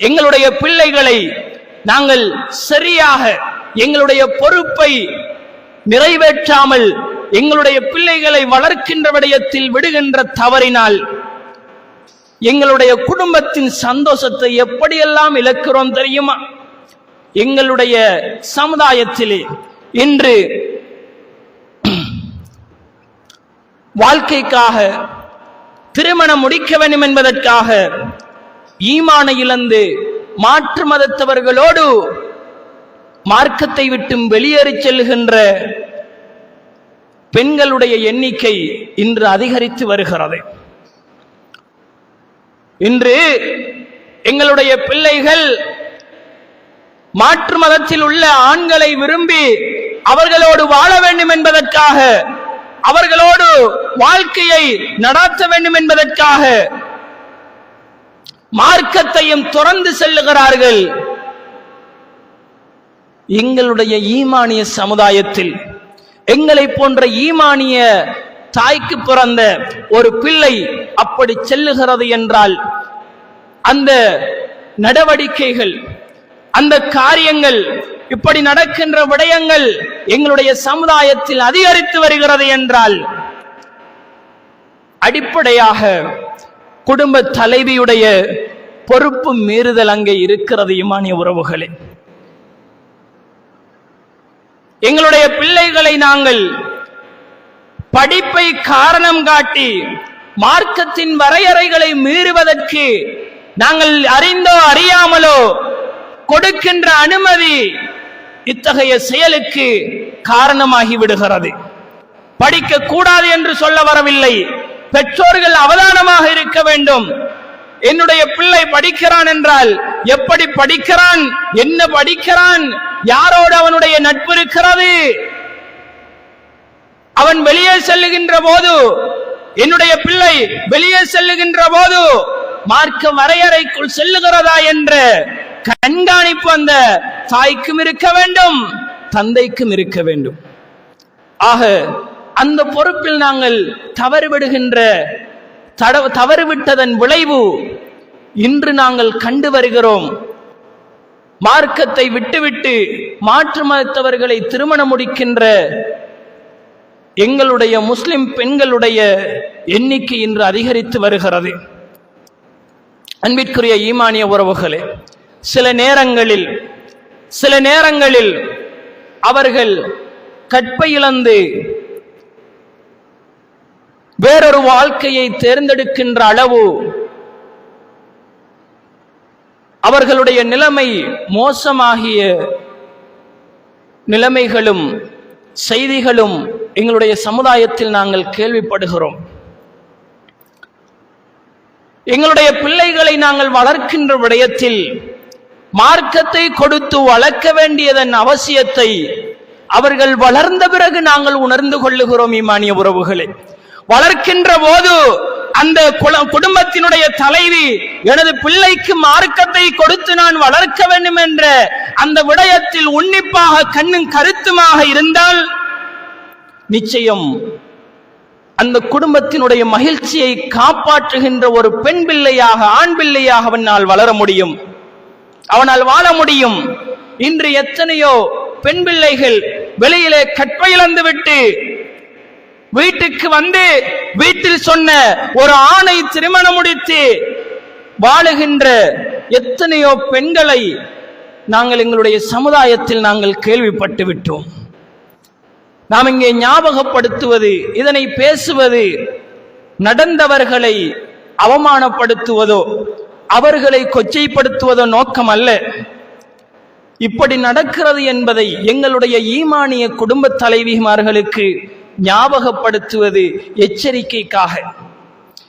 எங்களுடைய பிள்ளைகளை நாங்கள் சரியாக எங்களுடைய பொறுப்பை நிறைவேற்றாமல் எங்களுடைய பிள்ளைகளை வளர்க்கின்ற விடயத்தில் விடுகின்ற தவறினால் எங்களுடைய குடும்பத்தின் சந்தோஷத்தை எப்படியெல்லாம் இழக்கிறோம் தெரியுமா? எங்களுடைய சமுதாயத்திலே இன்று வாழ்க்கைக்காக திருமணம் முடிக்க வேண்டும் என்பதற்காக ஈமானை இழந்து மாற்று மதத்தவர்களோடு மார்க்கத்தை விட்டும் வெளியேறி செல்கின்ற பெண்களுடைய எண்ணிக்கை இன்று அதிகரித்து வருகிறது. இன்று எங்களுடைய பிள்ளைகள் மாற்று மதத்தில் உள்ள ஆண்களை விரும்பி அவர்களோடு வாழ வேண்டும் என்பதற்காக அவர்களோடு வாழ்க்கையை நடாத்த வேண்டும் என்பதற்காக மார்க்கத்தையும் துறந்து செல்லுகிறார்கள். எங்களுடைய ஈமானிய சமுதாயத்தில் எங்களை போன்ற ஈமானிய தாய்க்கு பிறந்த ஒரு பிள்ளை அப்படி செல்லுகிறது என்றால் அந்த நடவடிக்கைகள் அந்த காரியங்கள் இப்படி நடக்கின்ற விடயங்கள் எங்களுடைய சமுதாயத்தில் அதிகரித்து வருகிறது என்றால் அடிப்படையாக குடும்ப தலைவியுடைய பொறுப்பு மீறுதல் அங்கே இருக்கிறது இமானிய உறவுகளே. எங்களுடைய பிள்ளைகளை நாங்கள் படிப்பை காரணம் காட்டி மார்க்கத்தின் வரையறைகளை மீறுவதற்கு நாங்கள் அறிந்தோ அறியாமலோ கொடுக்கின்ற அனுமதி இத்தகைய செயலுக்கு காரணமாகி விடுகிறது. படிக்க கூடாது என்று சொல்ல வரவில்லை. பெற்றோர்கள் அவதானமாக இருக்க வேண்டும். என்னுடைய பிள்ளை படிக்கிறான் என்றால் எப்படி படிக்கிறான்? என்ன படிக்கிறான்? யாரோடு அவனுடைய நட்பு இருக்கிறது? அவன் வெளியே செல்லுகின்ற போது என்னுடைய பிள்ளை வெளியே செல்லுகின்ற போது மார்க்க வரையறைக்குள் செல்லுகிறதா என்ற கண்காணிப்பு அந்த தாய்க்கும் இருக்க வேண்டும் தந்தைக்கும் இருக்க வேண்டும். ஆக அந்த பொறுப்பில் நாங்கள் தவறுவிடுகின்ற தட தவறுவிட்டதன் விளைவு இன்று நாங்கள் கண்டு வருகிறோம். மார்க்கத்தை விட்டுவிட்டு மாற்று மதத்தவர்களை திருமணம் முடிக்கின்ற எங்களுடைய முஸ்லிம் பெண்களுடைய எண்ணிக்கை இன்று அதிகரித்து வருகிறது. அன்பிற்குரிய ஈமானிய உறவுகளே சில நேரங்களில் சில நேரங்களில் அவர்கள் கற்பை இழந்து வேறொரு வாழ்க்கையை தேர்ந்தெடுக்கின்ற அளவு அவர்களுடைய நிலைமை மோசமாகிய நிலைமைகளும் செய்திகளும் எங்களுடைய சமுதாயத்தில் நாங்கள் கேள்விப்படுகிறோம். எங்களுடைய பிள்ளைகளை நாங்கள் வளர்க்கின்ற விடயத்தில் மார்க்கத்தை கொடுத்து வளர்க்க வேண்டியதன் அவசியத்தை அவர்கள் வளர்ந்த பிறகு நாங்கள் உணர்ந்து கொள்ளுகிறோம் இமானிய உறவுகளை. வளர்க்கின்ற போது அந்த குடும்பத்தினுடைய தலைவி எனது பிள்ளைக்கு மார்க்கத்தை கொடுத்து நான் வளர்க்க வேண்டும் என்ற அந்த விடயத்தில் உன்னிப்பாக கண்ணும் கருத்துமாக இருந்தால் நிச்சயம் அந்த குடும்பத்தினுடைய மகிழ்ச்சியை காப்பாற்றுகின்ற ஒரு பெண் பிள்ளையாக ஆண் பிள்ளையாக அவனால் வளர முடியும். அவனால் வாழ முடியும். இன்று எத்தனையோ பெண் பிள்ளைகள் வெளியிலே கற்பையிழந்து விட்டு வீட்டுக்கு வந்து வீட்டில் சொன்ன ஒரு ஆணை திருமணம் முடித்து வாழுகின்ற எத்தனையோ பெண்களை நாங்கள் எங்களுடைய சமுதாயத்தில் நாங்கள் கேள்விப்பட்டு விட்டோம். நாம் இங்கே ஞாபகப்படுத்துவது இதனை பேசுவது நடந்தவர்களை அவமானப்படுத்துவதோ அவர்களை கொச்சைப்படுத்துவதோ நோக்கம் அல்ல. இப்படி நடக்கிறது என்பதை எங்களுடைய ஈமானிய குடும்ப தலைவிமார்களுக்கு ஞாபகப்படுத்துவது எச்சரிக்கைக்காக.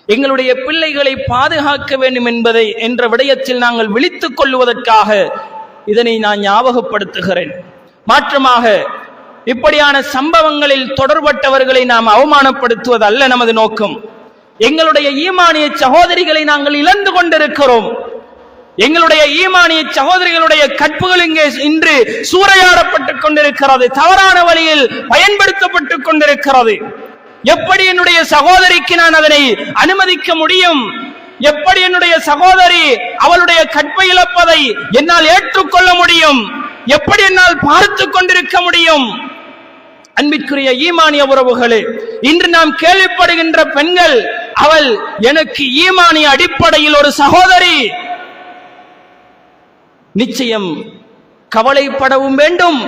எங்களுடைய பிள்ளைகளை பாதுகாக்க வேண்டும் என்பதை என்ற விடயத்தில் நாங்கள் விழித்துக் கொள்வதற்காக இதனை நான் ஞாபகப்படுத்துகிறேன். மாற்றமாக இப்படியான சம்பவங்களில் தொடர்பட்டவர்களை நாம் அவமானப்படுத்துவது அல்ல நமது நோக்கம். எங்களுடைய ஈமானிய சகோதரிகளை நாங்கள் இழந்து கொண்டிருக்கிறோம். எங்களுடைய ஈமானிய சகோதரிகளுடைய கற்புகள் இங்கே இன்று சூறையாடப்பட்டுக் கொண்டிருக்கிறது. தவறான வழியில் பயன்படுத்தப்பட்டுக் கொண்டிருக்கிறது. எப்படி என்னுடைய சகோதரிக்கு நான் அதனை அனுமதிக்க முடியும்? எப்படி என்னுடைய சகோதரி அவளுடைய கற்பை இழப்பதை என்னால் ஏற்றுக்கொள்ள முடியும்? எப்படி என்னால் பார்த்து கொண்டிருக்க முடியும்? அன்பிற்குரிய ஈமானிய உறவுகளே இன்று நாம் கேள்விப்படுகின்ற பெண்கள் அவள் எனக்கு ஈமானிய அடிப்படையில் ஒரு சகோதரி. நிச்சயம் கவலைப்படவும் வேண்டும்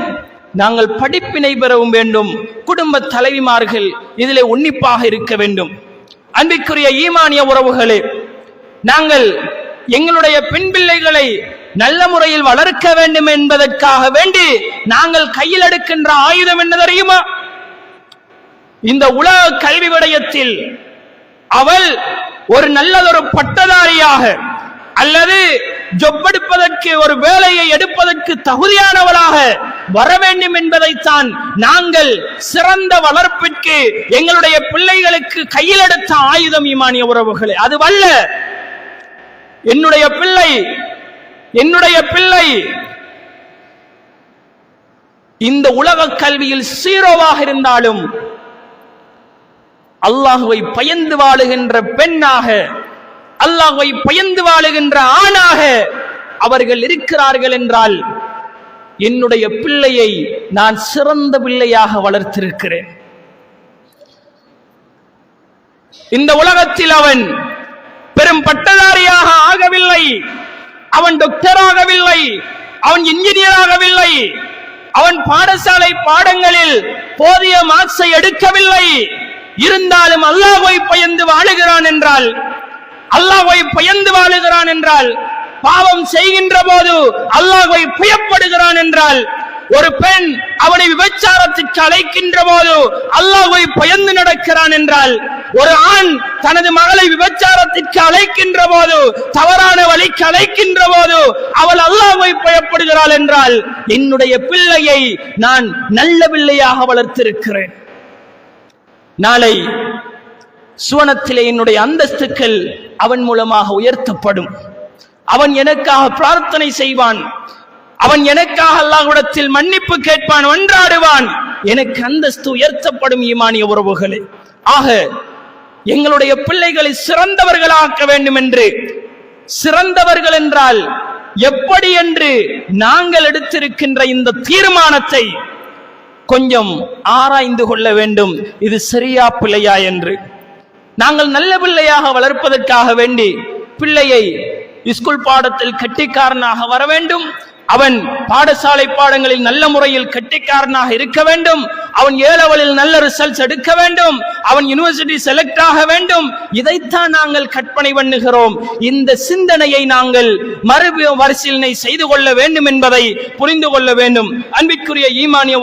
நாங்கள் படிப்பினை பெறவும் வேண்டும் குடும்ப தலைவிமார்கள் இதிலே உன்னிப்பாக இருக்க வேண்டும். அன்பிற்குரிய ஈமானிய உறவுகளே நாங்கள் எங்களுடைய பெண் பிள்ளைகளை நல்ல முறையில் வளர்க்க வேண்டும் என்பதற்காக வேண்டி நாங்கள் கையில் எடுக்கின்ற ஆயுதம் என்ன தெரியுமா? இந்த உலக கல்வி விடயத்தில் அவள் ஒரு நல்லதொரு பட்டதாரியாக அல்லது ஜொப்பெடுப்பதற்கு ஒரு வேலையை எடுப்பதற்கு தகுதியானவளாக வர வேண்டும் என்பதைத்தான் நாங்கள் சிறந்த வளர்ப்பிற்கு எங்களுடைய பிள்ளைகளுக்கு கையில் எடுத்த ஆயுதம் ஈமானிய உறவுகளே. அது வல்ல என்னுடைய பிள்ளை என்னுடைய பிள்ளை இந்த உலக கல்வியில் சீரோவாக இருந்தாலும் அல்லாஹுவை பயந்து வாழுகின்ற பெண்ணாக அல்லாஹை பயந்து வாழுகின்ற ஆணாக அவர்கள் இருக்கிறார்கள் என்றால் என்னுடைய பிள்ளையை நான் சிறந்த பிள்ளையாக வளர்த்திருக்கிறேன். இந்த உலகத்தில் அவன் பெரும் பட்டதாரியாக ஆகவில்லை. அவன் டாக்டர் ஆகவில்லை. அவன் இன்ஜினியர் ஆகவில்லை. அவன் பாடசாலை பாடங்களில் போதிய மார்க்ஸை எடுக்கவில்லை. இருந்தாலும் அல்லாஹை பயந்து வாழுகிறான் என்றால் அல்லாஹ்வை பயந்து வாழுகிறான் என்றால் பாவம் செய்கின்ற போது அல்லாஹ்வை புயப்படுகிறான் என்றால் ஒரு பெண் அவனை விபச்சாரத்திற்கு அழைக்கின்ற போது அல்லாஹ்வை பயந்து நடக்கிறான் என்றால் ஒரு ஆண் தனது மகளை விபச்சாரத்திற்கு அழைக்கின்ற போது தவறான வழிக்கு அழைக்கின்ற போது அவள் அல்லாஹ்வை பயப்படுகிறாள் என்றால் என்னுடைய பிள்ளையை நான் நல்ல பிள்ளையாக வளர்த்திருக்கிறேன். நாளை சுவனத்திலே என்னுடைய அந்தஸ்துக்கள் அவன் மூலமாக உயர்த்தப்படும். அவன் எனக்காக பிரார்த்தனை செய்வான். அவன் எனக்காக அல்லாஹ்விடத்தில் மன்னிப்பு கேட்பான் ஒன்றாடுவான். எனக்கு அந்தஸ்து உயர்த்தப்படும் ஈமானிய உறவுகளே. ஆக எங்களுடைய பிள்ளைகளை சிறந்தவர்களாக்க வேண்டும் என்று சிறந்தவர்கள் என்றால் எப்படி என்று நாங்கள் எடுத்திருக்கின்ற இந்த தீர்மானத்தை கொஞ்சம் ஆராய்ந்து கொள்ள வேண்டும். இது சரியா பிள்ளையா என்று. நாங்கள் நல்ல பிள்ளையாக வளர்ப்பதற்காக வேண்டி பிள்ளையை ஸ்கூல் பாடத்தில் கட்டிக்காரனாக வர வேண்டும். அவன் பாடசாலை பாடங்களில் நல்ல முறையில் கட்டிக்காரனாக இருக்க வேண்டும். அவன் ஏலவலில் நல்ல ரிசல்ட்ஸ் எடுக்க வேண்டும். அவன் யூனிவர்சிட்டி செலக்ட் ஆக வேண்டும். இதைத்தான் நாங்கள் கற்பனை பண்ணுகிறோம். இந்த சிந்தனையை நாங்கள் மறுபரிசீலனை செய்து கொள்ள வேண்டும் என்பதை புரிந்து கொள்ள வேண்டும். அன்பிற்குரிய ஈமானிய